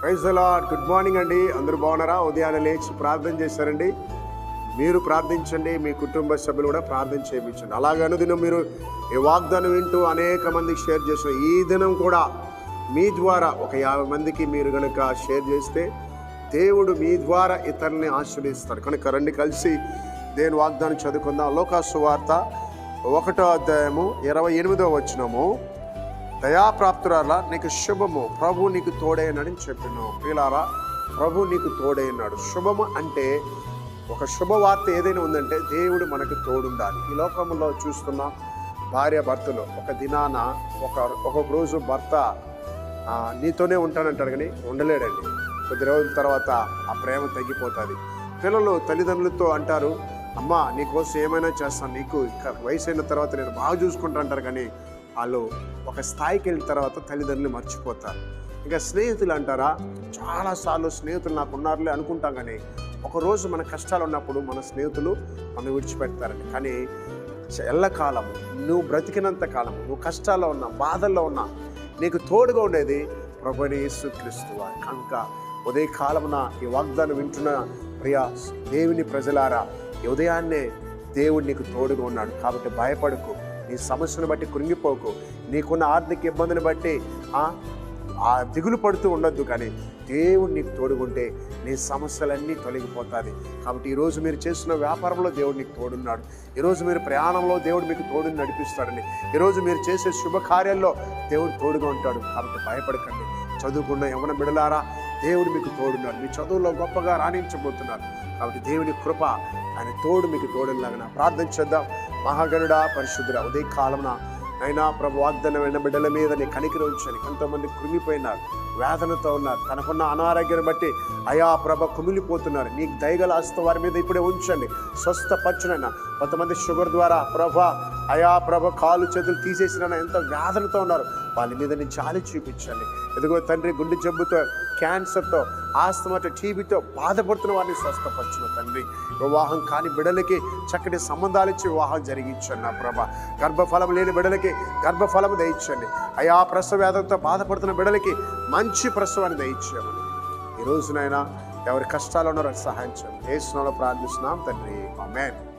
Praise lord good morning అండి. అందరూ బాగున్నారా? ఉదయాన్నే లేచి ప్రార్థన చేశారండి. మీరు ప్రార్థించండి. మీ కుటుంబ సభ్యులు కూడా ప్రార్థన చేయించండి. అలాగే అనుదినం మీరు ఈ వాగ్దానం వింటూ అనేక మందికి షేర్ చేసిన ఈ దినం కూడా మీ ద్వారా ఒక యాభై మందికి మీరు కనుక షేర్ చేస్తే దేవుడు మీ ద్వారా ఇతరుల్ని ఆశ్రయిస్తాడు కనుక రండి కలిసి దేని వాగ్దానం చదువుకుందాం. లోకాసు వార్త ఒకటో అధ్యాయము ఇరవై ఎనిమిదో వచ్చినము దయాప్రాప్తురాలా నీకు శుభము. ప్రభు నీకు తోడైనాడని చెప్పిన. ప్రియులారా ప్రభు నీకు తోడైనాడు. శుభము అంటే ఒక శుభవార్త ఏదైనా ఉందంటే దేవుడు మనకు తోడుండాలి. ఈ లోకంలో చూస్తున్న భార్య భర్తలు ఒక దినాన ఒక ఒక్కొక్క రోజు భర్త నీతోనే ఉంటానంటాడు కానీ ఉండలేడండి. కొద్ది రోజుల తర్వాత ఆ ప్రేమ తగ్గిపోతుంది. పిల్లలు తల్లిదండ్రులతో అంటారు అమ్మ నీకోసం ఏమైనా చేస్తాను. నీకు ఇక వయసు అయిన తర్వాత నేను బాగా చూసుకుంటా అంటారు కానీ వాళ్ళు ఒక స్థాయికి వెళ్ళిన తర్వాత తల్లిదండ్రులు మర్చిపోతారు. ఇంకా స్నేహితులు అంటారా? చాలాసార్లు స్నేహితులు నాకు ఉన్నారులే అనుకుంటాం కానీ ఒకరోజు మన కష్టాలు ఉన్నప్పుడు మన స్నేహితులు మనం విడిచిపెడతారండి. కానీ ఎల్లకాలము నువ్వు బ్రతికినంత కాలం నువ్వు కష్టాల్లో ఉన్నా బాధల్లో ఉన్నా నీకు తోడుగా ఉండేది ప్రభుని యేసుక్రీస్తు కనుక ఉదయకాలమున ఈ వాగ్దానం వింటున్న ప్రియ దేవుని ప్రజలారా ఉదయాన్నే దేవుడు నీకు తోడుగా ఉన్నాడు. కాబట్టి భయపడకు. నీ సమస్యను బట్టి కృంగిపోకు. నీకున్న ఆర్థిక ఇబ్బందిని బట్టి ఆ దిగులు పడుతూ ఉండొద్దు కానీ దేవుడు నీకు తోడుగుంటే నీ సమస్యలన్నీ తొలగిపోతుంది కాబట్టి ఈరోజు మీరు చేస్తున్న వ్యాపారంలో దేవుడు నీకు తోడున్నాడు. ఈరోజు మీరు ప్రయాణంలో దేవుడు మీకు తోడుని నడిపిస్తాడని ఈరోజు మీరు చేసే శుభకార్యాల్లో దేవుడు తోడుగా ఉంటాడు. కాబట్టి భయపడకండి. చదువుకున్న యవన బిడలారా దేవుడు మీకు తోడున్నాడు. మీ చదువులో గొప్పగా రాణించబోతున్నారు. కాబట్టి దేవుని కృప ఆయన తోడు మీకు తోడులాగా. ప్రార్థన చేద్దాం. మహాగణుడా పరిశుద్ధుడా ఉదయ కాలమున అయినా ప్రభు వాగ్దానం వెళ్ళిన బిడ్డల మీద నీ కనికిరి ఉంచని ఎంతోమంది కృమిపోయినారు వేదనతో ఉన్నారు. తనకున్న అనారోగ్యం బట్టి అయా ప్రభ కుమిలిపోతున్నారు. నీకు దయగల హస్త వారి మీద ఇప్పుడే ఉంచండి. స్వస్థపచ్చునైనా కొంతమంది షుగర్ ద్వారా ప్రభ అయా ప్రభ కాలు చేతులు తీసేసిన ఎంత వేదనతో ఉన్నారు. వాళ్ళ మీద నీ జాలి చూపించండి. ఎదుగో తండ్రి గుండె జబ్బుతో క్యాన్సర్తో ఆస్తమతో టీబీతో బాధపడుతున్న వారిని స్వస్థపరిచిన తండ్రి. వివాహం కాని బిడలకి చక్కటి సంబంధాలు ఇచ్చి వివాహం జరిగించండి నా ప్రభ. గర్భఫలం లేని బిడలకి గర్భఫలం దయించండి అయా ప్రసవేదంతో బాధపడుతున్న బిడలకి మంచి ప్రసవాన్ని దయించామని ఈ రోజునైనా ఎవరి కష్టాలు ఉన్నారో సహాయం చేయండి. ఏ ప్రార్థిస్తున్నాం తండ్రి. ఆమెన్.